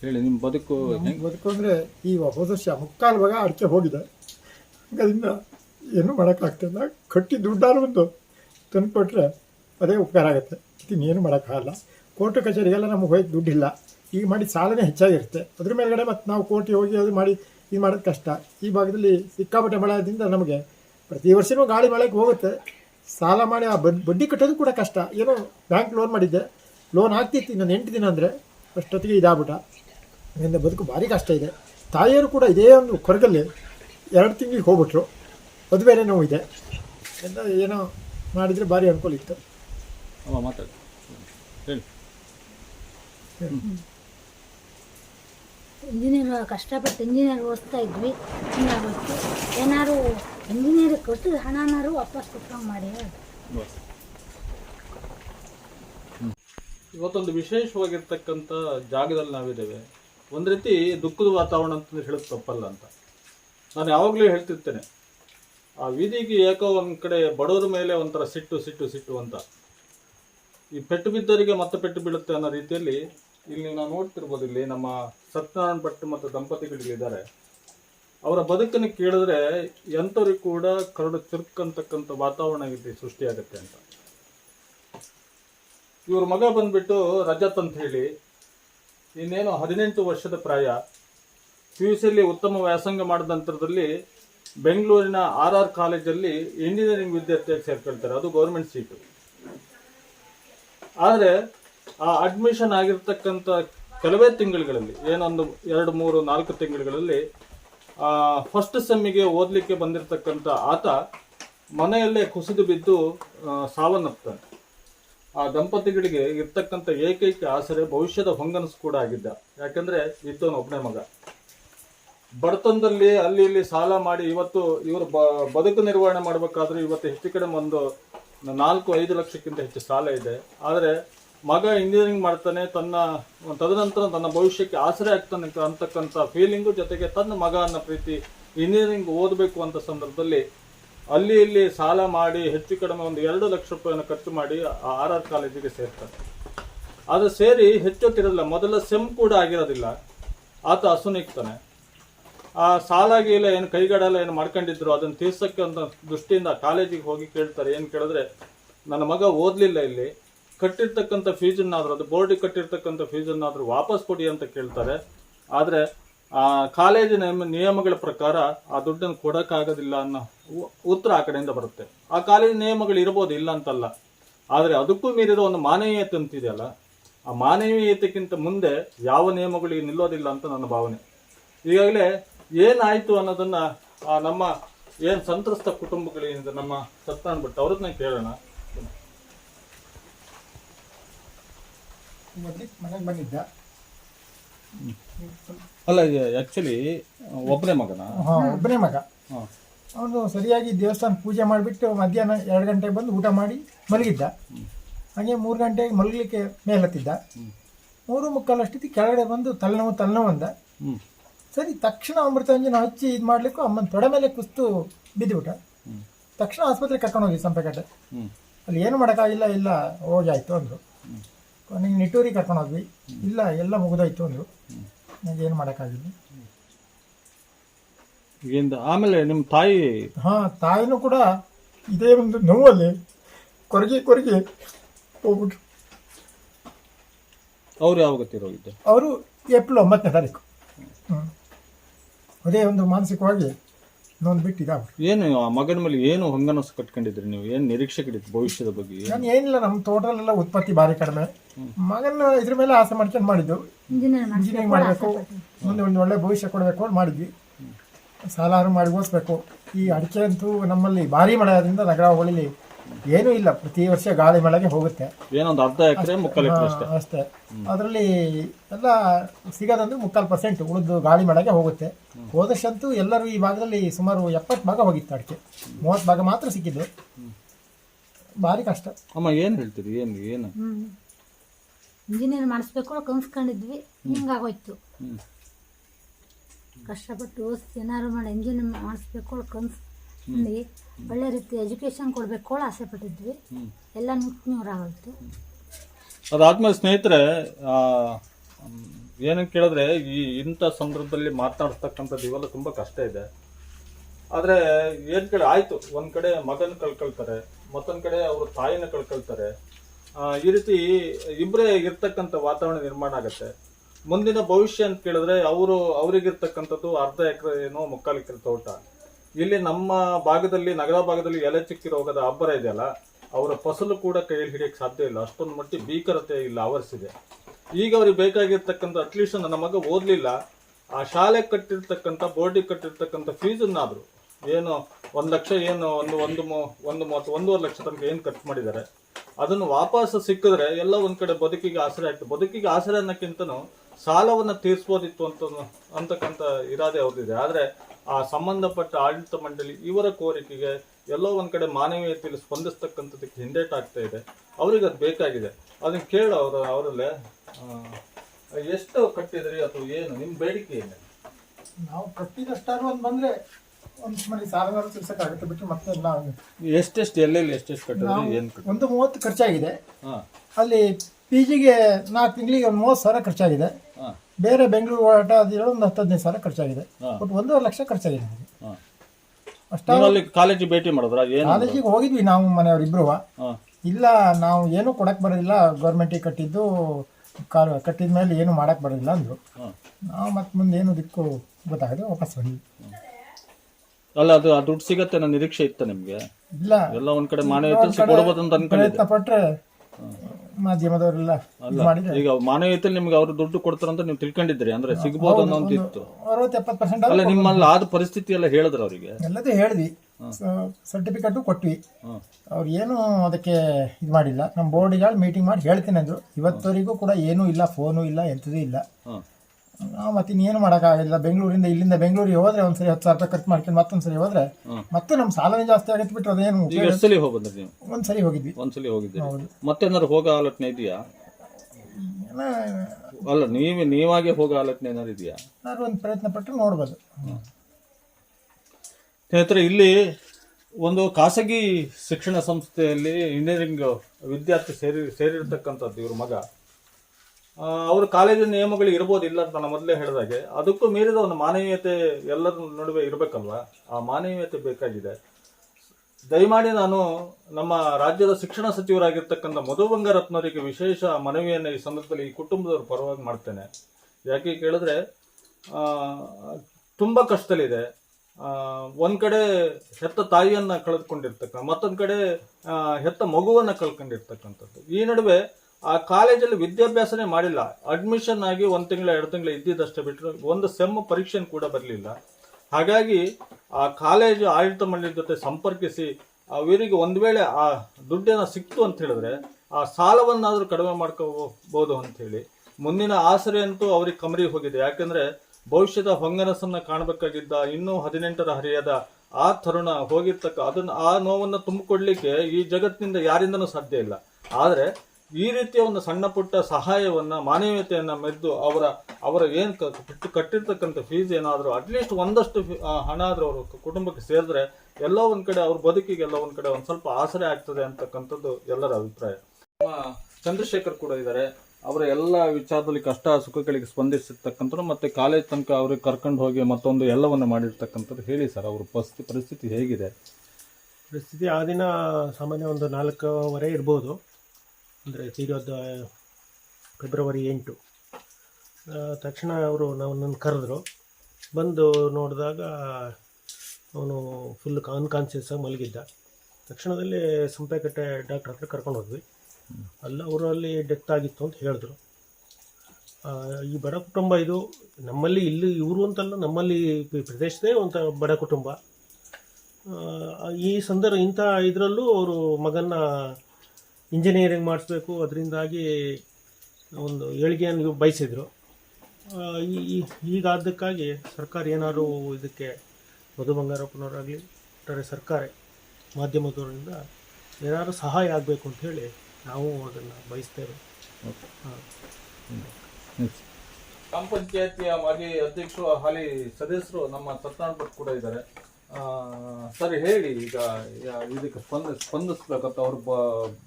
ಹೇಳಿ ನಿಮ್ಮ ಬದುಕು ಹೆಂಗೆ? ಬದುಕು ಅಂದರೆ ಈ ಹೋದ ವರ್ಷ ಮುಕ್ಕಾಲು ಭಾಗ ಅಡಿಕೆ ಹೋಗಿದೆ. ಅದರಿಂದ ಏನು ಮಾಡೋಕ್ಕಾಗ್ತಿಲ್ಲ ಕಟ್ಟಿ ದುಡ್ಡಾರು ಒಂದು ತಂದು ಕೊಟ್ಟರೆ ಅದೇ ಉಪಕಾರ ಆಗುತ್ತೆ. ಇನ್ನೇನು ಮಾಡೋಕ್ಕಾಗಲ್ಲ ಕೋರ್ಟ್ ಕಚೇರಿಗೆಲ್ಲ ನಮಗೆ ಹೋಗಿ ದುಡ್ಡಿಲ್ಲ. ಈಗ ಮಾಡಿ ಸಾಲನೇ ಹೆಚ್ಚಾಗಿರುತ್ತೆ. ಅದ್ರ ಮೇಲ್ಗಡೆ ಮತ್ತು ನಾವು ಕೋರ್ಟಿಗೆ ಹೋಗಿ ಅದು ಮಾಡಿ ಇದು ಮಾಡೋದು ಕಷ್ಟ. ಈ ಭಾಗದಲ್ಲಿ ಸಿಕ್ಕಾಪಟ್ಟೆ ಮಳೆಯಿಂದ ನಮಗೆ ಪ್ರತಿ ವರ್ಷವೂ ಗಾಳಿ ಮಳೆಗೆ ಹೋಗುತ್ತೆ. ಸಾಲ ಮಾಡಿ ಆ ಬಡ್- ಬಡ್ಡಿ ಕಟ್ಟೋದು ಕೂಡ ಕಷ್ಟ. ಏನೋ ಬ್ಯಾಂಕ್ ಲೋನ್ ಮಾಡಿದ್ದೆ. ಲೋನ್ ಆಗ್ತಿತ್ತು ಇನ್ನೊಂದು ಎಂಟು ದಿನ ಅಂದರೆ ಅಷ್ಟೊತ್ತಿಗೆ ಇದಾಗ್ಬಿಟ್ಟ. ಅದರಿಂದ ಬದುಕು ಭಾರಿ ಕಷ್ಟ ಇದೆ. ತಾಯಿಯರು ಕೂಡ ಇದೇ ಒಂದು ಕೊರಗಲ್ಲಿ ಎರಡು ತಿಂಗಳಿಗೆ ಹೋಗ್ಬಿಟ್ರು. ಅದು ಬೇರೆ ನೋವು ಇದೆ. ಎಲ್ಲ ಏನೋ ಮಾಡಿದರೆ ಭಾರಿ ಅನುಕೂಲ ಇತ್ತು. ಮಾತಾಡಿ. ಹೇಳಿ. ಇಂಜಿನಿಯರ್ ಕಷ್ಟಪಟ್ಟು ಇಂಜಿನಿಯರ್ ಓದಿಸ್ತಾ ಇದ್ವಿ. ಚೆನ್ನಾಗಿ ಏನಾದ್ರು ಇಂಜಿನಿಯರ್ ಕೊಟ್ಟು ಹಣನಾರು ವಾಪಸ್ ಕೊಟ್ಟಂಗೆ ಮಾಡಿ. ಇವತ್ತೊಂದು ವಿಶೇಷವಾಗಿರ್ತಕ್ಕಂಥ ಜಾಗದಲ್ಲಿ ನಾವಿದ್ದೇವೆ. ಒಂದು ರೀತಿ ದುಃಖದ ವಾತಾವರಣ ಅಂತ ಹೇಳೋದು ತಪ್ಪಲ್ಲ ಅಂತ. ನಾನು ಯಾವಾಗಲೂ ಹೇಳ್ತಿರ್ತೇನೆ. ಆ ವೀದಿಗೆ ಏಕೋ ಒಂದು ಕಡೆ ಬಡವರ ಮೇಲೆ ಒಂಥರ ಸಿಟ್ಟು ಸಿಟ್ಟು ಸಿಟ್ಟು ಅಂತ. ಈ ಪೆಟ್ಟು ಬಿದ್ದವರಿಗೆ ಮತ್ತೆ ಪೆಟ್ಟು ಬೀಳುತ್ತೆ ಅನ್ನೋ ರೀತಿಯಲ್ಲಿ ಇಲ್ಲಿ ನಾವು ನೋಡ್ತಿರ್ಬೋದು, ಇಲ್ಲಿ ನಮ್ಮ ಸತ್ಯನಾರಾಯಣ ಭಟ್ ಮತ್ತು ದಂಪತಿಗಳಿದ್ದಾರೆ ಅವರ ಬದುಕನ್ನು ಕೇಳಿದ್ರೆ ಎಂಥವ್ರಿಗೆ ಕೂಡ ಕರಡು ತಿರ್ಕಂತಕ್ಕಂಥ ವಾತಾವರಣ ಇಲ್ಲಿ ಸೃಷ್ಟಿಯಾಗುತ್ತೆ ಅಂತ. ಇವ್ರ ಮಗ ಬಂದ್ಬಿಟ್ಟು ರಜತ್ ಅಂತ ಹೇಳಿ ಇನ್ನೇನು ಹದಿನೆಂಟು ವರ್ಷದ ಪ್ರಾಯ ಪಿ ಯು ಸಿಯಲ್ಲಿ ಉತ್ತಮ ವ್ಯಾಸಂಗ ಮಾಡಿದ ನಂತರದಲ್ಲಿ ಬೆಂಗಳೂರಿನ ಆರ್ ಆರ್ ಕಾಲೇಜಲ್ಲಿ ಇಂಜಿನಿಯರಿಂಗ್ ವಿದ್ಯಾರ್ಥಿಯಾಗಿ ಸೇರ್ಕೊಳ್ತಾರೆ. ಅದು ಗೌರ್ಮೆಂಟ್ ಸೀಟು. ಆದರೆ ಆ ಅಡ್ಮಿಷನ್ ಆಗಿರ್ತಕ್ಕಂಥ ಕೆಲವೇ ತಿಂಗಳುಗಳಲ್ಲಿ, ಏನೊಂದು ಎರಡು, ಮೂರು, ನಾಲ್ಕು ತಿಂಗಳುಗಳಲ್ಲಿ ಫಸ್ಟ್ ಸೆಮ್ಮಿಗೆ ಓದಲಿಕ್ಕೆ ಬಂದಿರತಕ್ಕಂಥ ಆತ ಮನೆಯಲ್ಲೇ ಕುಸಿದು ಬಿದ್ದು ಸಾವನ್ನಪ್ತಾನೆ. ಆ ದಂಪತಿಗಳಿಗೆ ಇರ್ತಕ್ಕಂಥ ಏಕೈಕ ಆಸರೆ ಭವಿಷ್ಯದ ಹೊಂಗನಸು ಕೂಡ ಆಗಿದ್ದ. ಯಾಕಂದ್ರೆ ಇದ್ದವನು ಒಬ್ಬನೇ ಮಗ. ಬಡತನದಲ್ಲಿ ಅಲ್ಲಿ ಇಲ್ಲಿ ಸಾಲ ಮಾಡಿ ಇವತ್ತು ಇವರು ಬದುಕು ನಿರ್ವಹಣೆ ಮಾಡಬೇಕಾದ್ರೆ ಇವತ್ತು ಹೆಚ್ಚು ಕಡೆ ಒಂದು ನಾಲ್ಕು, ಐದು ಲಕ್ಷಕ್ಕಿಂತ ಹೆಚ್ಚು ಸಾಲ ಇದೆ. ಆದರೆ ಮಗ ಇಂಜಿನಿಯರಿಂಗ್ ಮಾಡ್ತಾನೆ, ತನ್ನ, ತದನಂತರ ತನ್ನ ಭವಿಷ್ಯಕ್ಕೆ ಆಸರೆ ಆಗ್ತಾನೆ ಅಂತಕ್ಕಂಥ ಫೀಲಿಂಗು ಜೊತೆಗೆ ತನ್ನ ಮಗ ಅನ್ನೋ ಪ್ರೀತಿ ಇಂಜಿನಿಯರಿಂಗ್ ಓದಬೇಕು ಅಂತ ಸಂದರ್ಭದಲ್ಲಿ ಅಲ್ಲಿ ಇಲ್ಲಿ ಸಾಲ ಮಾಡಿ ಹೆಚ್ಚು ಕಡಿಮೆ ಒಂದು ಎರಡು ಲಕ್ಷ ರೂಪಾಯಿಯನ್ನು ಖರ್ಚು ಮಾಡಿ ಆರ್ ಆರ್ ಕಾಲೇಜಿಗೆ ಸೇರ್ತಾರೆ. ಅದು ಸೇರಿ ಹೆಚ್ಚೊತ್ತಿರಲಿಲ್ಲ ಮೊದಲ ಸೆಮ್ ಕೂಡ ಆಗಿರೋದಿಲ್ಲ. ಆತ ಅಸುನೀಗ್ತಾನೆ ಆ ಸಾಲಾಗಿ ಇಲ್ಲ ಏನು ಕೈಗಡೆಲ್ಲ ಏನು ಮಾಡ್ಕೊಂಡಿದ್ರು, ಅದನ್ನು ತೀರ್ಸೋಕ್ಕೆ ಅಂತ ದೃಷ್ಟಿಯಿಂದ ಕಾಲೇಜಿಗೆ ಹೋಗಿ ಕೇಳ್ತಾರೆ. ಏನು ಕೇಳಿದ್ರೆ, ನನ್ನ ಮಗ ಓದಲಿಲ್ಲ ಇಲ್ಲಿ. ಕಟ್ಟಿರ್ತಕ್ಕಂಥ ಫೀಸನ್ನಾದರೂ, ಅದು ಬೋರ್ಡಿಗೆ ಕಟ್ಟಿರ್ತಕ್ಕಂಥ ಫೀಸನ್ನಾದರೂ ವಾಪಸ್ ಕೊಡಿ ಅಂತ ಕೇಳ್ತಾರೆ. ಆದರೆ ಕಾಲೇಜಿನ ನಿಯಮಗಳ ಪ್ರಕಾರ ಆ ದುಡ್ಡನ್ನು ಕೊಡೋಕ್ಕಾಗೋದಿಲ್ಲ ಅನ್ನೋ ಉತ್ತರ ಆ ಕಡೆಯಿಂದ ಬರುತ್ತೆ. ಆ ಕಾಲೇಜ್ ನಿಯಮಗಳು ಇರ್ಬೋದು ಇಲ್ಲ ಅಂತಲ್ಲ. ಆದರೆ ಅದಕ್ಕೂ ಮೀರಿದ ಒಂದು ಮಾನವೀಯತೆ ಅಂತಿದೆಯಲ್ಲ ಆ ಮಾನವೀಯತೆಗಿಂತ ಮುಂದೆ ಯಾವ ನಿಯಮಗಳು ನಿಲ್ಲೋದಿಲ್ಲ ಅಂತ ನನ್ನ ಭಾವನೆ. ಈಗಾಗಲೇ ಏನಾಯ್ತು ಅನ್ನೋದನ್ನ ಆ ನಮ್ಮ ಏನ್ ಸಂತ್ರಸ್ತ ಕುಟುಂಬಗಳಿಂದ ನಮ್ಮ ಸತ್ತಾನ್ ಭಟ್ ಅವ್ರನ್ನ ಕೇಳೋಣ. ಅಲ್ಲ ಆಕ್ಚುಲಿ ಒಬ್ಬನೇ ಮಗನ? ಒಬ್ಬನೇ ಮಗ. ಅವನು ಸರಿಯಾಗಿ ದೇವಸ್ಥಾನ ಪೂಜೆ ಮಾಡಿಬಿಟ್ಟು ಮಧ್ಯಾಹ್ನ ಎರಡು ಗಂಟೆಗೆ ಬಂದು ಊಟ ಮಾಡಿ ಮಲಗಿದ್ದ. ಹಾಗೆ ಮೂರು ಗಂಟೆಗೆ ಮಲಗಲಿಕ್ಕೆ ಮೇಲತ್ತಿದ್ದ. ಮೂರು ಮುಕ್ಕಾಲು ಅಷ್ಟೊತ್ತಿಗೆ ಕೆಳಗಡೆ ಬಂದು ತಲೆನೋವು ತಲೆನೋವು ಅಂದ. ಸರಿ, ತಕ್ಷಣ ಅಮೃತಾಂಜನ ಹಚ್ಚಿ ಇದು ಮಾಡಲಿಕ್ಕೂ ಅಮ್ಮನ ತೊಡೆ ಮೇಲೆ ಕುಸ್ತು ಬಿದ್ದುಬಿಟ್ಟ. ತಕ್ಷಣ ಆಸ್ಪತ್ರೆಗೆ ಕರ್ಕೊಂಡು ಹೋಗಿ ಸಂಪೇಕಟ್ಟೆ. ಅಲ್ಲಿ ಏನು ಮಾಡೋಕ್ಕಾಗಿಲ್ಲ, ಇಲ್ಲ ಹೋಗಿ ಆಯಿತು ಅಂದರು. ಕೊನೆಗೆ ನಿಟ್ಟೂರಿಗೆ ಕರ್ಕೊಂಡು ಹೋದ್ವಿ. ಇಲ್ಲ, ಎಲ್ಲ ಮುಗಿದೋಯ್ತು ಅಂದರು. ನನಗೆ ಏನು ಮಾಡೋಕ್ಕಾಗಿಲ್ಲ. ಆಮೇಲೆ ನಿಮ್ಮ ತಾಯಿ ಹಾ ತಾಯಿನೂ ಕೂಡ ಇದೇ ಒಂದು ನೋವಲ್ಲಿ ಕೊರಗಿ ಕೊರಗಿ ಹೋಗ್ಬಿಟ್ರು. ಅವ್ರು ಯಾವಾಗ ತೀರೋಗಿದ್ದು ಅವರು ಏಪ್ರಿಲ್ ಒಂಬತ್ತನೇ ತಾರೀಕು. ಹ್ಞೂ ಅದೇ ಒಂದು ಮಾನಸಿಕವಾಗಿ ಇನ್ನೊಂದು ಬಿಟ್ಟಿದ್ದ ಏನು ಆ ಮಗನ ಮೇಲೆ ಏನು ಹೊಂಗನಸು ಕಟ್ಕೊಂಡಿದ್ರಿ ನೀವು? ಏನು ನಿರೀಕ್ಷೆ ಕಡಿತು ಭವಿಷ್ಯದ ಬಗ್ಗೆ? ನಾನು ಏನಿಲ್ಲ ನಮ್ಮ ತೋಟದಲ್ಲೆಲ್ಲ ಉತ್ಪತ್ತಿ ಭಾರಿ ಕಡಿಮೆ. ಮಗನ ಇದ್ರ ಮೇಲೆ ಆಸೆ ಮಾಡ್ಕೊಂಡು ಮಾಡಿದ್ದು. ಇಂಜಿನಿಯರ್ ಇಂಜಿನಿಯರಿಂಗ್ ಮಾಡಬೇಕು. ಮುಂದೆ ಒಂದು ಒಳ್ಳೆ ಭವಿಷ್ಯ ಕೊಡಬೇಕು ಅಂತ ಮಾಡಿದ್ವಿ. ಸಾಲಾರು ಮಾಡಿ ಓದಿಸ್ಬೇಕು. ಈ ಅಡಿಕೆ ಅಂತೂ ನಮ್ಮಲ್ಲಿ ಭಾರಿ ಮಳೆ ಆದ್ರಿಂದ ನಗರ ಹೋಳಿಲಿ ಏನೂ ಇಲ್ಲ. ಪ್ರತಿ ವರ್ಷ ಗಾಳಿ ಮಳೆಗೆ ಹೋಗುತ್ತೆ. ಏನೊಂದು ಅರ್ಧ ಎಕರೆ ಮುಕ್ಕಾಲು ಎಕರೆ ಅಷ್ಟೇ. ಅಷ್ಟೇ. ಅದರಲ್ಲಿ ಎಲ್ಲ ಸಿಗೋದಂದ್ರೆ ಮುಕ್ಕಾಲು ಪರ್ಸೆಂಟ್ ಉಳಿದು ಗಾಳಿ ಮಳೆಗೆ ಹೋಗುತ್ತೆ. ಹೋದಷ್ಟಂತೂ ಎಲ್ಲರೂ ಈ ಭಾಗದಲ್ಲಿ ಸುಮಾರು ಎಪ್ಪತ್ತು ಭಾಗ ಹೋಗಿತ್ತು ಅಡಿಕೆ. ಮೂವತ್ತು ಭಾಗ ಮಾತ್ರ ಸಿಕ್ಕಿದ್ದು. ಭಾರಿ ಕಷ್ಟ. ಅಮ್ಮ ಏನು ಹೇಳ್ತೀರಿ? ಏನು ಏನು? ಇಂಜಿನಿಯರ್ ಮಾಡಿಸ್ಬೇಕು ಕನ್ಸ್ಕೊಂಡಿದ್ವಿ. ಹಿಂಗಾಗೋಯ್ತು. ಕಷ್ಟಪಟ್ಟು ಓದಿಸಿ ಏನಾದ್ರು ಮಾಡಿ ಇಂಜಿನಿಯರ್ ಮಾಡಿಸ್ಬೇಕು ಕನ್ಸು ಅಲ್ಲಿ ಒಳ್ಳೆ ರೀತಿ ಎಜುಕೇಶನ್ ಕೊಡಬೇಕು ಆಸೆ ಪಟ್ಟಿದ್ವಿ. ಎಲ್ಲ ನೂರಾಗೋಯ್ತು ಅದಾದ್ಮೇಲೆ ಸ್ನೇಹಿತರೆ ಏನಂತ ಕೇಳಿದ್ರೆ ಈ ಇಂಥ ಸಂದರ್ಭದಲ್ಲಿ ಮಾತನಾಡ್ತಕ್ಕಂಥದ್ದು ಇವೆಲ್ಲ ತುಂಬ ಕಷ್ಟ ಇದೆ. ಆದರೆ ಏನ್ ಕಡೆ ಆಯಿತು ಒಂದು ಕಡೆ ಮಗನ ಕಳ್ಕೊಳ್ತಾರೆ ಮತ್ತೊಂದು ಕಡೆ ಅವ್ರ ತಾಯಿನ ಕಳ್ಕೊಳ್ತಾರೆ. ಈ ರೀತಿ ಇಬ್ಬರೇ ಇರ್ತಕ್ಕಂಥ ವಾತಾವರಣ ನಿರ್ಮಾಣ ಆಗತ್ತೆ. ಮುಂದಿನ ಭವಿಷ್ಯ ಅಂತ ಕೇಳಿದ್ರೆ ಅವರು, ಅವರಿಗಿರ್ತಕ್ಕಂಥದ್ದು ಅರ್ಧ ಎಕರೆ ಏನೋ ಮುಕ್ಕಾಲು ಎಕರೆ ತೋಟ. ಇಲ್ಲಿ ನಮ್ಮ ಭಾಗದಲ್ಲಿ, ನಗರ ಭಾಗದಲ್ಲಿ ಎಲೆ ಚಿಕ್ಕಿ ರೋಗದ ಅಬ್ಬರ ಇದೆಯಲ್ಲ, ಅವರ ಫಸಲು ಕೂಡ ಕೈಯಲ್ಲಿ ಹಿಡಿಯಕ್ಕೆ ಸಾಧ್ಯ ಇಲ್ಲ. ಅಷ್ಟೊಂದು ಮಟ್ಟಿಗೆ ಭೀಕರತೆ ಇಲ್ಲ ಆವರಿಸಿದೆ. ಈಗ ಅವ್ರಿಗೆ ಬೇಕಾಗಿರ್ತಕ್ಕಂಥ ಅಟ್ಲೀಸ್ಟ್ ನನ್ನ ಮಗ ಓದ್ಲಿಲ್ಲ, ಆ ಶಾಲೆ ಕಟ್ಟಿರ್ತಕ್ಕಂಥ, ಬೋರ್ಡಿಗೆ ಕಟ್ಟಿರ್ತಕ್ಕಂಥ ಫೀಸನ್ನಾದರೂ ಏನು ಒಂದು ಲಕ್ಷ ಏನು, ಒಂದು ಒಂದು ಒಂದು ಮೂವತ್ತು, ಒಂದೂವರೆ ಲಕ್ಷ ತನಕ ಏನು ಖರ್ಚು ಮಾಡಿದ್ದಾರೆ. ಅದನ್ನು ವಾಪಸ್ ಸಿಕ್ಕಿದ್ರೆ ಎಲ್ಲ ಒಂದು ಕಡೆ ಬದುಕಿಗೆ ಆಸರೆ ಆಗ್ತದೆ. ಬದುಕಿಗೆ ಆಸರೆ ಅನ್ನಕ್ಕಿಂತನೂ ಸಾಲವನ್ನ ತೀರಿಸ್ಬೋದಿತ್ತು ಅಂತ ಅಂತಕ್ಕಂಥ ಇರಾದೆ ಅವ್ರದಿದೆ ಆದರೆ ಆ ಸಂಬಂಧಪಟ್ಟ ಆಡಳಿತ ಮಂಡಳಿ ಇವರ ಕೋರಿಕೆಗೆ ಎಲ್ಲೋ ಒಂದು ಕಡೆ ಮಾನವೀಯತೆಯಲ್ಲಿ ಸ್ಪಂದಿಸ್ತಕ್ಕಂಥದಕ್ಕೆ ಹಿಂದೇಟಾಗ್ತಾ ಇದೆ. ಅವ್ರಿಗೆ ಅದು ಬೇಕಾಗಿದೆ. ಅದನ್ನು ಕೇಳು ಅವರು ಅವರಲ್ಲೇ. ಎಷ್ಟು ಕಟ್ಟಿದ್ರಿ ಅಥವಾ ಏನು ನಿಮ್ಮ ಬೇಡಿಕೆ ಏನು? ನಾವು ಕಟ್ಟಿದಷ್ಟಾದ್ರು ಒಂದು ಬಂದ್ರೆ ಒಂದು ಮನೆ ಸಾಲಗಾರ ತೀರ್ಸಕ್ಕಾಗುತ್ತೆ ಬಿಟ್ಟು ಮತ್ತೆ ಎಷ್ಟೆಷ್ಟು ಎಲ್ಲೆಲ್ಲಿ ಎಷ್ಟೆಷ್ಟು ಕಟ್ಟಿದ್ರಿ ಏನು ಒಂದು ಮೂವತ್ತು ಖರ್ಚಾಗಿದೆ. ಹಾ. ಅಲ್ಲಿ ಪಿ ಜಿಗೆ ನಾಲ್ಕು ತಿಂಗಳಿಗೆ ಒಂದು ಮೂವತ್ತು ಸಾವಿರ ಖರ್ಚಾಗಿದೆ. ಬೇರೆ ಬೆಂಗಳೂರು ಓಡಾಟ ಅದಿರೋ ಒಂದು ಹತ್ತು ಹದಿನೈದು ಸಾವಿರ ಖರ್ಚಾಗಿದೆ. ಬಟ್ ಒಟ್ಟು ಒಂದೂವರೆ ಲಕ್ಷ ಖರ್ಚಾಗಿದೆ ನಮಗೆ. ಹಾ. ಅಷ್ಟ ನೀವು ಅಲ್ಲಿ ಕಾಲೇಜಿಗೆ ಭೇಟಿ ಮಾಡಿದ್ರ? ಕಾಲೇಜಿಗೆ ಹೋಗಿದ್ವಿ ನಾವು ಮನೆಯವ್ರಿಬ್ರು ಹಾ. ಇಲ್ಲ ನಾವು ಏನೂ ಕೊಡಕ್ಕೆ ಬರೋದಿಲ್ಲ ಗೌರ್ಮೆಂಟಿಗೆ ಕಟ್ಟಿದ್ದು ಕಾಲು ಕಟ್ಟಿದ ಮೇಲೆ ಏನು ಮಾಡಕ್ಕೆ ಬರೋದಿಲ್ಲ ಅಂದರು. ನಾವು ಮತ್ತೆ ಮುಂದೆ ಏನು ದಿಕ್ಕು ಗೊತ್ತಾಗದೆ ವಾಪಸ್ ಬಂದ್ವಿ. ಅಲ್ಲ ಅದು ಆ ದುಡ್ಡು ಸಿಗತ್ತೆ ನನ್ನ ನಿರೀಕ್ಷೆ ಇತ್ತು ನಿಮಗೆ? ಇಲ್ಲ. ಎಲ್ಲ ಒಂದ್ ಕಡೆ ಅನ್ಕೊಂಡಿದ್ದೆ. ಪ್ರಯತ್ನ ಪಟ್ಟರೆ ಮಾಧ್ಯಮದವರೆಲ್ಲ ಇದು ಈಗ ಮಾನವೀಯತೆ ನಿಮ್ಗೆ ಅವ್ರು ದುಡ್ಡು ಕೊಡ್ತಾರಂತ ನೀವು ತಿಳ್ಕೊಂಡಿದ್ರಿ ಅಂದ್ರೆ ಸಿಗ್ಬೋದು ಅನ್ನೋ ಒಂದು ಇತ್ತು ಅರವತ್ತು ಎಪ್ಪತ್ತು ಪರ್ಸೆಂಟ್ ಅಲ್ಲ ನಿಮ್ಮಲ್ಲಿ ಆದ ಪರಿಸ್ಥಿತಿ ಎಲ್ಲ ಹೇಳಿದ್ರ ಅವರಿಗೆ. ಎಲ್ಲದೂ ಹೇಳಿದ್ವಿ. ಸರ್ಟಿಫಿಕೇಟು ಕೊಟ್ವಿ. ಅವ್ರು ಏನು ಅದಕ್ಕೆ ಇದು ಮಾಡಿಲ್ಲ. ನಮ್ಮ ಬೋರ್ಡಿಗೆ ಮೀಟಿಂಗ್ ಮಾಡಿ ಹೇಳ್ತೀನಿ ಅಂದ್ರು. ಇವತ್ತವರೆಗೂ ಕೂಡ ಏನೂ ಇಲ್ಲ ಫೋನು ಇಲ್ಲ ಎಂಥದೂ ಇಲ್ಲ. ನಾವು ಮತ್ತೆ ಇನ್ನೇನು ಮಾಡೋಕ್ಕಾಗಲ್ಲ. ಬೆಂಗಳೂರಿಂದ ಇಲ್ಲಿಂದ ಬೆಂಗಳೂರಿಗೆ ಹೋದ್ರೆ ಒಂದ್ಸರಿ ಹತ್ತು ಸಾವಿರ ರೂಪಾಯಿ ಖರ್ಚು ಮಾಡ್ಕೊಂಡು ಮತ್ತೊಂದ್ಸರಿ ಹೋದ್ರೆ ಮತ್ತೆ ನಮ್ಮ ಸಾಲನೇ ಜಾಸ್ತಿ ಆಗತ್ತೆ ಬಿಟ್ಟು ಅದೇನು ಈಗ ಎಷ್ಟು ಸಲ ಹೋಗಿದ್ರಿ ನೀವು? ಒಂದ್ಸರಿ ಹೋಗಿದ್ವಿ. ಒಂದ್ಸಲಿ ಹೋಗಿದ್ವಿ ಹೌದು. ಮತ್ತೇನಾದ್ರು ಹೋಗೋ ಆಲೋಚನೆ ಇದೆಯಾ? ಅಲ್ಲ ನೀವೇ ನೀವಾಗೆ ಹೋಗೋ ಆಲೋಚನೆ ಏನಾದ್ರು ಇದೆಯಾ? ಏನಾದ್ರು ಒಂದು ಪ್ರಯತ್ನ ಪಟ್ಟರೆ ನೋಡ್ಬೋದು. ಸ್ನೇಹಿತರೆ ಇಲ್ಲಿ ಒಂದು ಖಾಸಗಿ ಶಿಕ್ಷಣ ಸಂಸ್ಥೆಯಲ್ಲಿ ಇಂಜಿನಿಯರಿಂಗ್ ವಿದ್ಯಾರ್ಥಿ ಸೇರಿ ಸೇರಿರ್ತಕ್ಕಂಥದ್ದು ಇವ್ರ ಮಗ. ಅವ್ರ ಕಾಲೇಜಿನ ನಿಯಮಗಳು ಇರ್ಬೋದು ಇಲ್ಲ ಅಂತ ನಾನು ಮೊದಲೇ ಹೇಳಿದಾಗೆ. ಅದಕ್ಕೂ ಮೀರಿದ ಒಂದು ಮಾನವೀಯತೆ ಎಲ್ಲರ ನಡುವೆ ಇರಬೇಕಲ್ವ? ಆ ಮಾನವೀಯತೆ ಬೇಕಾಗಿದೆ. ದಯಮಾಡಿ ನಾನು ನಮ್ಮ ರಾಜ್ಯದ ಶಿಕ್ಷಣ ಸಚಿವರಾಗಿರ್ತಕ್ಕಂಥ ಮಧು ಬಂಗಾರತ್ನವರಿಗೆ ವಿಶೇಷ ಮನವಿಯನ್ನು ಈ ಸಂದರ್ಭದಲ್ಲಿ ಈ ಕುಟುಂಬದವ್ರ ಪರವಾಗಿ ಮಾಡ್ತೇನೆ. ಯಾಕೆ ಕೇಳಿದ್ರೆ ತುಂಬ ಕಷ್ಟದಲ್ಲಿದೆ. ಒಂದು ಕಡೆ ಹೆತ್ತ ತಾಯಿಯನ್ನು ಕಳೆದುಕೊಂಡಿರ್ತಕ್ಕ, ಮತ್ತೊಂದು ಕಡೆ ಹೆತ್ತ ಮಗುವನ್ನ ಕಳ್ಕೊಂಡಿರ್ತಕ್ಕಂಥದ್ದು. ಈ ನಡುವೆ ಆ ಕಾಲೇಜಲ್ಲಿ ವಿದ್ಯಾಭ್ಯಾಸನೇ ಮಾಡಿಲ್ಲ. ಅಡ್ಮಿಷನ್ ಆಗಿ ಒಂದು ತಿಂಗಳ, ಎರಡು ತಿಂಗಳ ಇದ್ದಿದ್ದಷ್ಟೇ ಬಿಟ್ಟರೆ ಒಂದು ಸೆಮ್ ಪರೀಕ್ಷೆ ಕೂಡ ಬರಲಿಲ್ಲ. ಹಾಗಾಗಿ ಆ ಕಾಲೇಜು ಆಡಳಿತ ಮಂಡಳಿ ಜೊತೆ ಸಂಪರ್ಕಿಸಿ ಅವರಿಗೆ ಒಂದ್ ವೇಳೆ ಆ ದುಡ್ಡೇನ ಸಿಕ್ತು ಅಂತ ಹೇಳಿದ್ರೆ ಆ ಸಾಲವನ್ನಾದರೂ ಕಡಿಮೆ ಮಾಡ್ಕೋಬಹುದು ಅಂತ ಹೇಳಿ ಮುಂದಿನ ಆಸರೆ ಅಂತೂ ಅವ್ರಿಗೆ ಕಮರಿ ಹೋಗಿದೆ. ಯಾಕಂದ್ರೆ ಭವಿಷ್ಯದ ಹೊಂಗನಸನ್ನ ಕಾಣಬೇಕಾಗಿದ್ದ ಇನ್ನೂ ಹದಿನೆಂಟರ ಹರಿಯದ ಆ ತರುಣ ಹೋಗಿರ್ತಕ್ಕ ಅದನ್ನ ಆ ನೋವನ್ನ ತುಂಬಿಕೊಡ್ಲಿಕ್ಕೆ ಈ ಜಗತ್ತಿನಿಂದ ಯಾರಿಂದನೂ ಸಾಧ್ಯ ಇಲ್ಲ. ಆದ್ರೆ ಈ ರೀತಿಯ ಒಂದು ಸಣ್ಣ ಪುಟ್ಟ ಸಹಾಯವನ್ನ, ಮಾನವೀಯತೆಯನ್ನ ಮೆದ್ದು ಅವರ ಅವರ ಏನು ಕಟ್ಟಿರ್ತಕ್ಕಂಥ ಫೀಸ್ ಏನಾದರೂ ಅಟ್ಲೀಸ್ಟ್ ಒಂದಷ್ಟು ಹಣ ಆದ್ರೂ ಅವರು ಕುಟುಂಬಕ್ಕೆ ಸೇರಿದ್ರೆ ಎಲ್ಲ ಒಂದು ಕಡೆ ಅವ್ರ ಬದುಕಿಗೆ ಎಲ್ಲ ಒಂದ್ ಕಡೆ ಒಂದು ಸ್ವಲ್ಪ ಆಸರೆ ಆಗ್ತದೆ ಅಂತಕ್ಕಂಥದ್ದು ಎಲ್ಲರ ಅಭಿಪ್ರಾಯ. ಚಂದ್ರಶೇಖರ್ ಕೂಡ ಇದ್ದಾರೆ ಅವರ ಎಲ್ಲ ವಿಚಾರದಲ್ಲಿ ಕಷ್ಟ, ಸುಖಗಳಿಗೆ ಸ್ಪಂದಿಸಿರ್ತಕ್ಕಂಥದ್ದು ಮತ್ತೆ ಕಾಲೇಜ್ ತನಕ ಅವ್ರಿಗೆ ಕರ್ಕೊಂಡು ಹೋಗಿ ಮತ್ತೊಂದು ಎಲ್ಲವನ್ನ ಮಾಡಿರ್ತಕ್ಕಂಥದ್ದು ಹೇಳಿ ಸರ್ ಅವ್ರ ಪರಿಸ್ಥಿತಿ ಪರಿಸ್ಥಿತಿ ಹೇಗಿದೆ? ಪರಿಸ್ಥಿತಿ ಆ ದಿನ ಸಾಮಾನ್ಯ ಒಂದು ನಾಲ್ಕೂವರೆ ಇರ್ಬೋದು. ಅಂದರೆ ತೀರೋದ ಫೆಬ್ರವರಿ ಎಂಟು. ತಕ್ಷಣ ಅವರು ನನ್ನನ್ನು ಕರೆದ್ರು. ಬಂದು ನೋಡಿದಾಗ ಅವನು ಫುಲ್ ಅನ್ಕಾನ್ಸಿಯಸ್ ಆಗಿ ಮಲಗಿದ್ದ. ತಕ್ಷಣದಲ್ಲಿ ಸಂಪೆಕಟ್ಟೆ ಡಾಕ್ಟ್ರ್ ಹತ್ರ ಕರ್ಕೊಂಡು ಹೋದ್ವಿ. ಅಲ್ಲ ಅವರಲ್ಲಿ ಡೆತ್ ಆಗಿತ್ತು ಅಂತ ಹೇಳಿದ್ರು. ಈ ಬಡ ಕುಟುಂಬ ಇದು ನಮ್ಮಲ್ಲಿ ಇಲ್ಲಿ ಇವರು ಅಂತಲ್ಲ, ನಮ್ಮಲ್ಲಿ ಪ್ರದೇಶದೇ ಒಂದು ಬಡ ಕುಟುಂಬ. ಈ ಸಂದರ್ಭ ಇಂಥ ಇದರಲ್ಲೂ ಅವರು ಮಗನ್ನ ಇಂಜಿನಿಯರಿಂಗ್ ಮಾಡಿಸ್ಬೇಕು ಅದರಿಂದಾಗಿ ಒಂದು ಏಳಿಗೆಯನ್ನು ಬಯಸಿದರು. ಹೀಗಾದ್ದಕ್ಕಾಗಿ ಸರ್ಕಾರ ಏನಾದರೂ ಇದಕ್ಕೆ ಮಧು ಬಂಗಾರಪ್ಪನವರಾಗಲಿ ಒಟ್ಟಾರೆ ಸರ್ಕಾರ ಮಾಧ್ಯಮದವರಿಂದ ಏನಾದರೂ ಸಹಾಯ ಆಗಬೇಕು ಅಂತ ಹೇಳಿ ನಾವು ಅದನ್ನು ಬಯಸ್ತೇವೆ ಹಾಂ. ಗ್ರಾಮ ಪಂಚಾಯತಿಯ ಮಾಜಿ ಅಧ್ಯಕ್ಷರು ಹಾಲಿ ಸದಸ್ಯರು ನಮ್ಮ ಸತ್ಯನಾರಾಯಣ ಭಟ್ ಕೂಡ ಇದ್ದಾರೆ. ಸರ್ ಹೇಳಿ ಈಗ ಇದಕ್ಕೆ ಸ್ಪಂದ ಸ್ಪಂದಿಸ್ಬೇಕಂತ ಅವ್ರ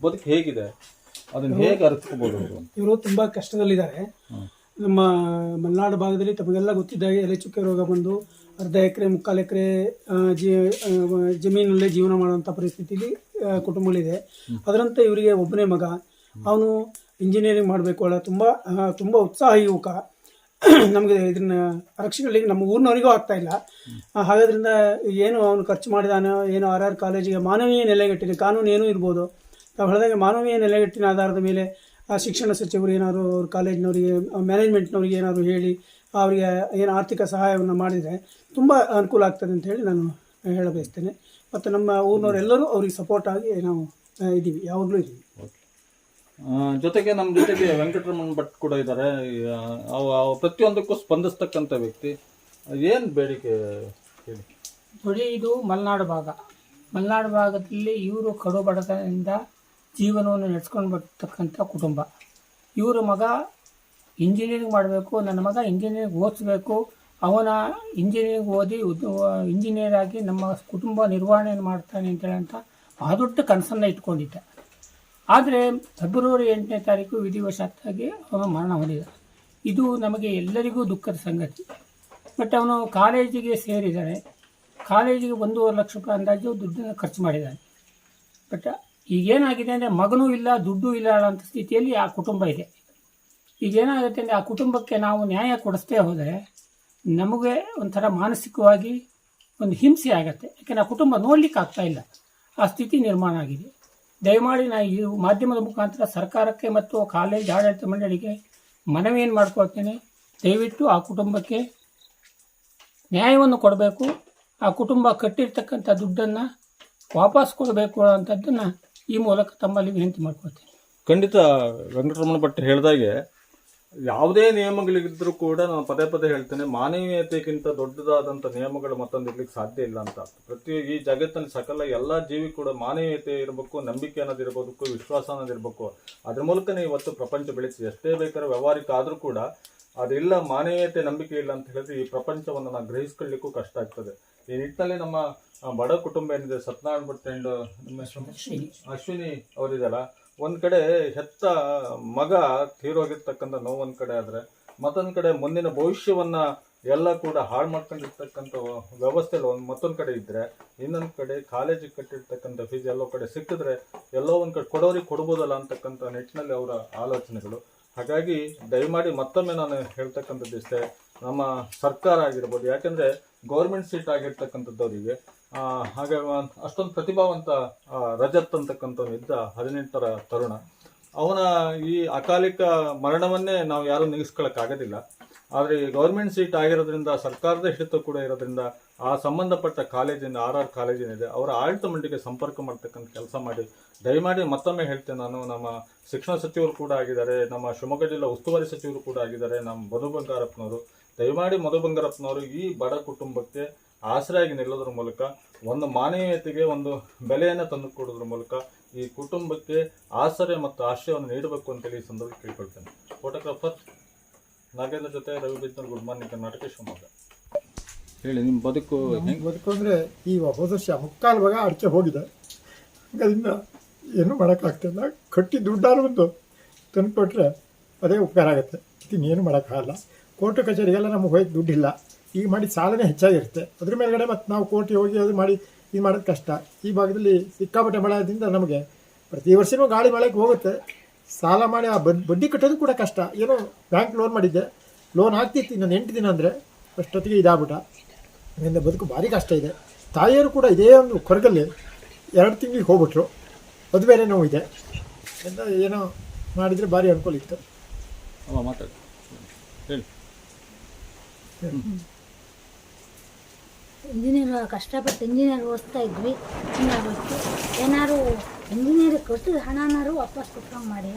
ಬದುಕು ಹೇಗಿದೆ? ಅದನ್ನ ಹೇಗೆ ಅರ್ಥಿಸ್ಕೋಬಹುದು ಅವರು? ಇವರು ತುಂಬಾ ಕಷ್ಟದಲ್ಲಿದ್ದಾರೆ. ನಮ್ಮ ಮಲೆನಾಡು ಭಾಗದಲ್ಲಿ ತಮಗೆಲ್ಲ ಗೊತ್ತಿದ್ದಾಗೆ ಎಲೆ ಚುಕ್ಕೆ ರೋಗ ಬಂದು ಅರ್ಧ ಎಕರೆ ಮುಕ್ಕಾಲು ಎಕರೆ ಜೀ ಜಮೀನಲ್ಲೇ ಜೀವನ ಮಾಡುವಂಥ ಪರಿಸ್ಥಿತಿಲಿ ಕುಟುಂಬಗಳಿದೆ. ಅದರಂತೆ ಇವರಿಗೆ ಒಬ್ಬನೇ ಮಗ. ಅವನು ಇಂಜಿನಿಯರಿಂಗ್ ಮಾಡಬೇಕು ಅಲ್ಲ. ತುಂಬ ತುಂಬ ಉತ್ಸಾಹ ಯುವಕ. ನಮಗೆ ಇದನ್ನ ರಕ್ಷಣೆಗಳಿಗೆ ನಮ್ಮ ಊರಿನವರಿಗೂ ಆಗ್ತಾ ಇಲ್ಲ. ಹಾಗಾದ್ರಿಂದ ಏನು ಅವನು ಖರ್ಚು ಮಾಡಿದಾನೋ, ಏನು ಆರ್ ಆರ್ ಕಾಲೇಜಿಗೆ ಮಾನವೀಯ ನೆಲೆಗಟ್ಟಿನ ಕಾನೂನು ಏನೂ ಇರ್ಬೋದು. ನಾವು ಹೇಳಿದಾಗ ಮಾನವೀಯ ನೆಲೆಗಟ್ಟಿನ ಆಧಾರದ ಮೇಲೆ, ಆ, ಶಿಕ್ಷಣ ಸಚಿವರು ಏನಾದ್ರು ಅವ್ರ ಕಾಲೇಜಿನವರಿಗೆ, ಮ್ಯಾನೇಜ್ಮೆಂಟ್ನವರಿಗೆ ಏನಾದರೂ ಹೇಳಿ, ಅವರಿಗೆ ಏನು ಆರ್ಥಿಕ ಸಹಾಯವನ್ನು ಮಾಡಿದರೆ ತುಂಬ ಅನುಕೂಲ ಆಗ್ತದೆ ಅಂತ ಹೇಳಿ ನಾನು ಹೇಳಬಯಸ್ತೇನೆ. ಮತ್ತು ನಮ್ಮ ಊರಿನವರೆಲ್ಲರೂ ಅವ್ರಿಗೆ ಸಪೋರ್ಟ್ ಆಗಿ ನಾವು ಇದ್ದೀವಿ. ಯಾವಾಗಲೂ ಇದ್ದೀವಿ. ಜೊತೆಗೆ ನಮ್ಮ ಜೊತೆಗೆ ವೆಂಕಟರಮಣ ಭಟ್ ಕೂಡ ಇದ್ದಾರೆ ಪ್ರತಿಯೊಂದಕ್ಕೂ ಸ್ಪಂದಿಸ್ತಕ್ಕಂಥ ವ್ಯಕ್ತಿ. ಏನು ಬೇಡಿಕೆ ಹೇಳಿ? ನೋಡಿ, ಇದು ಮಲೆನಾಡು ಭಾಗ. ಮಲೆನಾಡು ಭಾಗದಲ್ಲಿ ಇವರು ಕಡು ಬಡತನದಿಂದ ಜೀವನವನ್ನು ನಡೆಸ್ಕೊಂಡು ಬರ್ತಕ್ಕಂಥ ಕುಟುಂಬ. ಇವರ ಮಗ ಇಂಜಿನಿಯರಿಂಗ್ ಮಾಡಬೇಕು, ನನ್ನ ಮಗ ಇಂಜಿನಿಯರಿಂಗ್ ಓದಿಸ್ಬೇಕು. ಅವನ ಇಂಜಿನಿಯರಿಂಗ್ ಓದಿ ಇಂಜಿನಿಯರ್ ಆಗಿ ನಮ್ಮ ಕುಟುಂಬ ನಿರ್ವಹಣೆಯನ್ನು ಮಾಡ್ತಾನೆ ಅಂತ ಹೇಳಂತ ದೊಡ್ಡ ಕನಸನ್ನು ಇಟ್ಕೊಂಡಿದ್ದ. ಆದರೆ ಫೆಬ್ರವರಿ ಎಂಟನೇ ತಾರೀಕು ವಿಧಿವಶಾತ್ತಾಗಿ ಅವನು ಮರಣ ಹೊಂದಿದ. ಇದು ನಮಗೆ ಎಲ್ಲರಿಗೂ ದುಃಖದ ಸಂಗತಿ. ಬಟ್ ಅವನು ಕಾಲೇಜಿಗೆ ಸೇರಿದರೆ, ಕಾಲೇಜಿಗೆ ಒಂದೂವರೆ ಲಕ್ಷ ರೂಪಾಯಿ ಅಂದಾಜು ದುಡ್ಡನ್ನು ಖರ್ಚು ಮಾಡಿದ್ದಾನೆ ಬಟ್ ಈಗೇನಾಗಿದೆ ಅಂದರೆ ಮಗನೂ ಇಲ್ಲ, ದುಡ್ಡು ಇಲ್ಲ ಅನ್ನೋಂಥ ಸ್ಥಿತಿಯಲ್ಲಿ ಆ ಕುಟುಂಬ ಇದೆ. ಈಗೇನಾಗುತ್ತೆ ಅಂದರೆ ಆ ಕುಟುಂಬಕ್ಕೆ ನಾವು ನ್ಯಾಯ ಕೊಡಿಸ್ತೇ ಹೋದರೆ ನಮಗೆ ಒಂಥರ ಮಾನಸಿಕವಾಗಿ ಒಂದು ಹಿಂಸೆ ಆಗುತ್ತೆ. ಯಾಕೆಂದರೆ ಆ ಕುಟುಂಬ ನೋಡಲಿಕ್ಕೆ ಆಗ್ತಾ ಇಲ್ಲ. ಆ ಸ್ಥಿತಿ ನಿರ್ಮಾಣ ಆಗಿದೆ. ದಯಮಾಡಿ ನಾನು ಈ ಮಾಧ್ಯಮದ ಮುಖಾಂತರ ಸರ್ಕಾರಕ್ಕೆ ಮತ್ತು ಕಾಲೇಜ್ ಆಡಳಿತ ಮಂಡಳಿಗೆ ಮನವಿಯನ್ನು ಮಾಡ್ಕೊಳ್ತೇನೆ? ದಯವಿಟ್ಟು ಆ ಕುಟುಂಬಕ್ಕೆ ನ್ಯಾಯವನ್ನು ಕೊಡಬೇಕು. ಆ ಕುಟುಂಬ ಕಟ್ಟಿರ್ತಕ್ಕಂಥ ದುಡ್ಡನ್ನು ವಾಪಸ್ ಕೊಡಬೇಕು ಅನ್ನೋಂಥದ್ದನ್ನು ಈ ಮೂಲಕ ತಮ್ಮಲ್ಲಿ ವಿನಂತಿ ಮಾಡ್ಕೊಳ್ತೇನೆ. ಖಂಡಿತ ವೆಂಕಟರಮಣ ಭಟ್ ಹೇಳಿದಾಗೆ ಯಾವುದೇ ನಿಯಮಗಳಿದ್ರೂ ಕೂಡ ನಾನು ಪದೇ ಪದೇ ಹೇಳ್ತೇನೆ ಮಾನವೀಯತೆಗಿಂತ ದೊಡ್ಡದಾದಂಥ ನಿಯಮಗಳು ಮತ್ತೊಂದು ಇರ್ಲಿಕ್ಕೆ ಸಾಧ್ಯ ಇಲ್ಲ ಅಂತ ಪ್ರತಿ ಈ ಜಗತ್ತಿನಲ್ಲಿ ಸಕಲ ಎಲ್ಲ ಜೀವಿ ಕೂಡ ಮಾನವೀಯತೆ ಇರಬೇಕು ನಂಬಿಕೆ ಅನ್ನೋದಿರ್ಬೇಕು ವಿಶ್ವಾಸ ಅನ್ನೋದಿರ್ಬೇಕು ಅದ್ರ ಮೂಲಕನೇ ಇವತ್ತು ಪ್ರಪಂಚ ಬೆಳೆಸಿ ಎಷ್ಟೇ ಬೇಕಾದ್ರೆ ವ್ಯವಹಾರಿಕ ಆದರೂ ಕೂಡ ಅದಿಲ್ಲ ಮಾನವೀಯತೆ ನಂಬಿಕೆ ಇಲ್ಲ ಅಂತ ಹೇಳಿದ್ರೆ ಈ ಪ್ರಪಂಚವನ್ನು ನಾವು ಗ್ರಹಿಸ್ಕೊಳ್ಳಿಕ್ಕೂ ಕಷ್ಟ ಆಗ್ತದೆ. ಈ ನಿಟ್ಟಿನಲ್ಲಿ ನಮ್ಮ ಬಡ ಕುಟುಂಬ ಏನಿದೆ ಸತ್ಯನಾರಾಯಣ ಭಟ್ ಅಂಡ್? ಅಶ್ವಿನಿ. ಅವರಿದೆಯಲ್ಲ ಒಂದ್ ಕಡೆ ಹೆತ್ತ ಮಗ ತೀರೋಗಿರ್ತಕ್ಕಂಥ ನೋವು ಒಂದ್ ಕಡೆ ಆದರೆ ಮತ್ತೊಂದ್ ಕಡೆ ಮುಂದಿನ ಭವಿಷ್ಯವನ್ನ ಎಲ್ಲ ಕೂಡ ಹಾಳು ಮಾಡ್ಕೊಂಡಿರ್ತಕ್ಕಂಥ ವ್ಯವಸ್ಥೆಯಲ್ಲಿ ಒಂದು ಮತ್ತೊಂದ್ ಕಡೆ ಇದ್ರೆ ಇನ್ನೊಂದು ಕಡೆ ಕಾಲೇಜಿಗೆ ಕಟ್ಟಿರ್ತಕ್ಕಂಥ ಫೀಸ್ ಎಲ್ಲೋ ಕಡೆ ಸಿಕ್ಕಿದ್ರೆ ಎಲ್ಲೋ ಒಂದ್ ಕಡೆ ಕೊಡೋರಿಗೆ ಕೊಡ್ಬೋದಲ್ಲ ಅಂತಕ್ಕಂಥ ನಿಟ್ಟಿನಲ್ಲಿ ಅವರ ಆಲೋಚನೆಗಳು. ಹಾಗಾಗಿ ದಯಮಾಡಿ ಮತ್ತೊಮ್ಮೆ ನಾನು ಹೇಳ್ತಕ್ಕಂಥದ್ದು ಇಷ್ಟೇ ನಮ್ಮ ಸರ್ಕಾರ ಆಗಿರ್ಬೋದು ಯಾಕೆಂದರೆ ಗೌರ್ಮೆಂಟ್ ಸೀಟ್ ಆಗಿರ್ತಕ್ಕಂಥದ್ದವರಿಗೆ ಆ, ಹಾಗೆ ಅಷ್ಟೊಂದು ಪ್ರತಿಭಾವಂತ ರಜತ್ ಅಂತಕ್ಕಂಥವನು ಇದ್ದ ಹದಿನೆಂಟರ ತರುಣ. ಅವನ ಈ ಅಕಾಲಿಕ ಮರಣವನ್ನೇ ನಾವು ಯಾರು ನಿಲ್ಲಿಸ್ಕೊಳಕ್ಕಾಗೋದಿಲ್ಲ ಆದರೆ ಈ ಗೌರ್ಮೆಂಟ್ ಸೀಟ್ ಆಗಿರೋದ್ರಿಂದ, ಸರ್ಕಾರದ ಹಿಡಿತ ಕೂಡ ಇರೋದ್ರಿಂದ, ಆ ಸಂಬಂಧಪಟ್ಟ ಕಾಲೇಜಿನ, ಆರ್ ಆರ್ ಕಾಲೇಜಿನಿದೆ ಅವರ ಆಡಳಿತ ಮಂಡಿಗೆ ಸಂಪರ್ಕ ಮಾಡ್ತಕ್ಕಂಥ ಕೆಲಸ ಮಾಡಿ, ದಯಮಾಡಿ ಮತ್ತೊಮ್ಮೆ ಹೇಳ್ತೇನೆ ನಾನು, ನಮ್ಮ ಶಿಕ್ಷಣ ಸಚಿವರು ಕೂಡ ಆಗಿದ್ದಾರೆ, ನಮ್ಮ ಶಿವಮೊಗ್ಗ ಜಿಲ್ಲಾ ಉಸ್ತುವಾರಿ ಸಚಿವರು ಕೂಡ ಆಗಿದ್ದಾರೆ, ನಮ್ಮ ಮಧು ಬಂಗಾರಪ್ಪನವರು. ದಯಮಾಡಿ ಮಧು ಬಂಗಾರಪ್ಪನವರು ಈ ಬಡ ಕುಟುಂಬಕ್ಕೆ ಆಸರೆಯಾಗಿ ನಿಲ್ಲೋದ್ರ ಮೂಲಕ ಒಂದು ಮಾನವೀಯತೆಗೆ ಒಂದು ಬೆಲೆಯನ್ನು ತಂದು ಕೊಡೋದ್ರ ಮೂಲಕ ಈ ಕುಟುಂಬಕ್ಕೆ ಆಸರೆ ಮತ್ತು ಆಶ್ರಯವನ್ನು ನೀಡಬೇಕು ಅಂತೇಳಿ ಈ ಸಂದರ್ಭ ಕೇಳ್ಕೊಳ್ತೇನೆ. ಫೋಟೋಗ್ರಾಫರ್ ನಾಗೇಂದ್ರ ಜೊತೆ ರವಿ ಬಿಜ್ನರ್ ಗುಡ್ ಮಾರ್ನಿಂಗ್ ಕರ್ನಾಟಕ ಶಿವಮೊಗ್ಗ ಹೇಳಿ ನಿಮ್ಮ ಬದುಕು ಹೆಂಗೆ? ಬದುಕು ಅಂದರೆ ಈ ಹೋದ ವರ್ಷ ಮುಕ್ಕಾಲು ಭಾಗ ಅಡಿಕೆ ಹೋಗಿದೆ. ಅದರಿಂದ ಏನೂ ಮಾಡೋಕ್ಕಾಗ್ತಿಲ್ಲ ಕಟ್ಟಿ ದುಡ್ಡಾದ್ರೂ ಒಂದು ತಂದು ಕೊಟ್ಟರೆ ಅದೇ ಉಪಕಾರ ಆಗುತ್ತೆ. ಇನ್ನೇನು ಮಾಡೋಕ್ಕಾಗಲ್ಲ. ಕೋರ್ಟ್ ಕಚೇರಿಗೆಲ್ಲ ನಮಗೆ ಹೋಗಿ ದುಡ್ಡಿಲ್ಲ. ಈಗ ಮಾಡಿ ಸಾಲನೇ ಹೆಚ್ಚಾಗಿರುತ್ತೆ. ಅದ್ರ ಮೇಲ್ಗಡೆ ಮತ್ತು ನಾವು ಕೋರ್ಟಿಗೆ ಹೋಗಿ ಅದು ಮಾಡಿ ಇದು ಮಾಡೋದು ಕಷ್ಟ. ಈ ಭಾಗದಲ್ಲಿ ಸಿಕ್ಕಾಪಟ್ಟೆ ಮಳೆಯಾದ್ರಿಂದ ನಮಗೆ ಪ್ರತಿ ವರ್ಷವೂ ಗಾಳಿ ಮಳೆಗೆ ಹೋಗುತ್ತೆ. ಸಾಲ ಮಾಡಿ ಆ ಬಡ್ ಬಡ್ಡಿ ಕಟ್ಟೋದು ಕೂಡ ಕಷ್ಟ. ಏನೋ ಬ್ಯಾಂಕ್ ಲೋನ್ ಮಾಡಿದ್ದೆ. ಲೋನ್ ಹಾಕ್ತಿತ್ತು ಇನ್ನೊಂದು ಎಂಟು ದಿನ ಅಂದರೆ. ಅಷ್ಟೊತ್ತಿಗೆ ಇದಾಗ್ಬಿಟ್ಟ. ಅದರಿಂದ ಬದುಕು ಭಾರಿ ಕಷ್ಟ ಇದೆ. ತಾಯಿಯರು ಕೂಡ ಇದೇ ಒಂದು ಕೊರಗಲ್ಲಿ ಎರಡು ತಿಂಗಳಿಗೆ ಹೋಗ್ಬಿಟ್ರು. ಅದು ಬೇರೆ ನೋವು ಇದೆ. ಅದರಿಂದ ಏನೋ ಮಾಡಿದರೆ ಭಾರಿ ಅನುಕೂಲ ಇತ್ತು. ಹ್ಞೂ ಮಾತಾಡಿ. ಹೇಳಿ. ಇಂಜಿನಿಯರ್ ಕಷ್ಟಪಟ್ಟು ಇಂಜಿನಿಯರ್ ಓದಿಸ್ತಾ ಇದ್ವಿ. ಚೆನ್ನಾಗಿ ಏನಾದ್ರು ಇಂಜಿನಿಯರ್ ಕೊಟ್ಟು ಹಣನಾದ್ರು ವಾಪಸ್ ಕೊಟ್ಕೊಂಡು ಮಾಡಿ